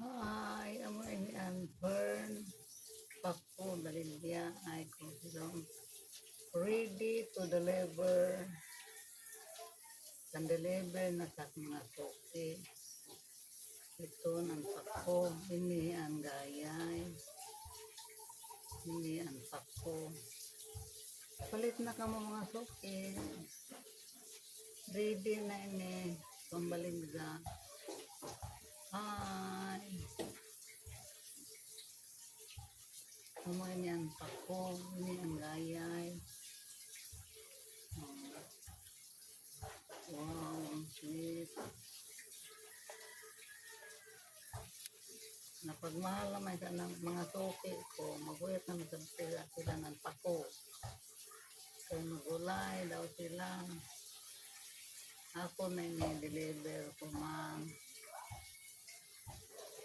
Hi, I'm Amy Burn. Papo Dalibia, I come from ready to deliver deliver na sa mga soki. Ito ng pako, ini ang gayay. Ini ang pako. Palit na ka mo mga soki. Ready na ini. Amo ini ang pako. Ini ang gayay. Oh. Wow, sweet. Napagmahal naman sa mga suki ko, maguyat naman sa sila, sila ng pako. Kaya magulay daw sila. Ako na ini-deliver ko man.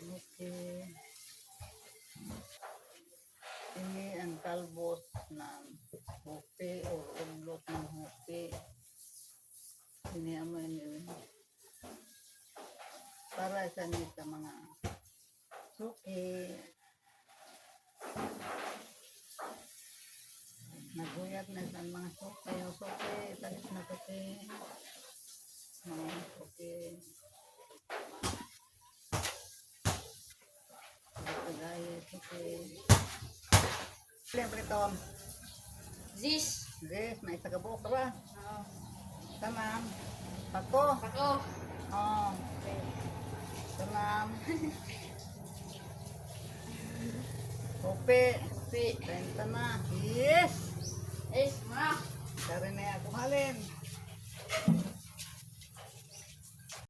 Okay. Kalbot ng hupi o ublot ng. Ini amo ini. Para sa ni sa mga suki. Naguyat na sa mga suki. O suki, talis na suki. Mga suki. Ito gaya suki. Siyempre Tom. Zis. Yes, may tagabuok ka ba? Oo. Tamam. Pako. Pako. Oh. Tamam. Kopi. Pi. Benta na. Yes! Es, mga. Dari na ako halin.